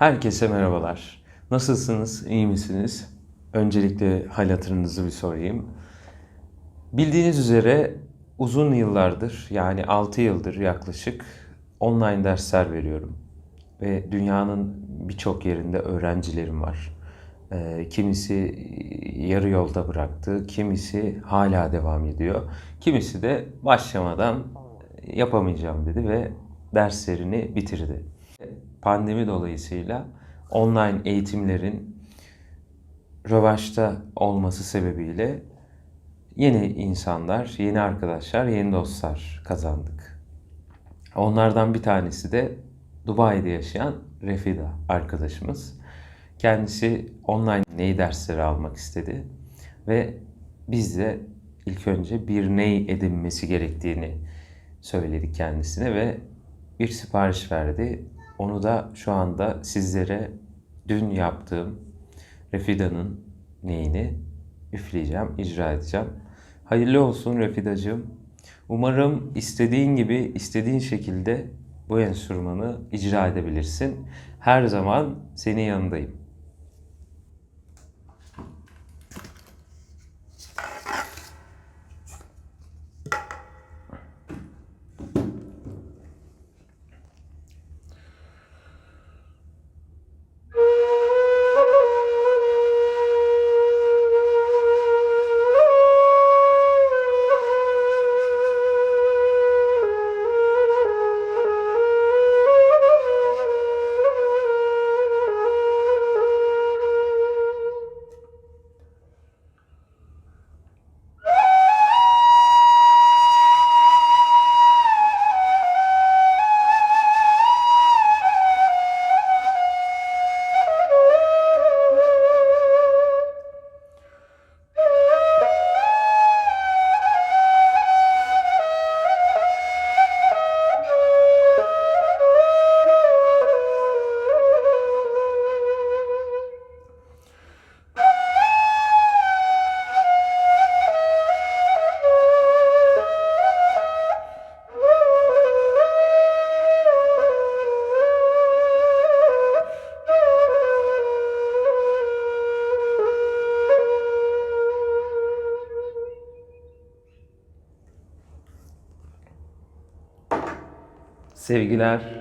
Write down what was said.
Herkese merhabalar. Nasılsınız? İyi misiniz? Öncelikle hal hatırınızı bir sorayım. Bildiğiniz üzere uzun yıllardır yani 6 yıldır yaklaşık online dersler veriyorum. Ve dünyanın birçok yerinde öğrencilerim var. Ee, kimisi yarı yolda bıraktı, kimisi hala devam ediyor. Kimisi de başlamadan yapamayacağım dedi ve derslerini bitirdi. Pandemi dolayısıyla online eğitimlerin rövaşta olması sebebiyle yeni insanlar, yeni arkadaşlar, yeni dostlar kazandık. Onlardan bir tanesi de Dubai'de yaşayan Refida arkadaşımız. Kendisi online ney dersleri almak istedi ve biz de ilk önce bir ney edinmesi gerektiğini söyledik kendisine ve bir sipariş verdi. Onu da şu anda sizlere dün yaptığım Refida'nın neyini üfleyeceğim, icra edeceğim. Hayırlı olsun Refidacığım. Umarım istediğin gibi, istediğin şekilde bu enstrümanı icra edebilirsin. Her zaman senin yanındayım. Sevgiler.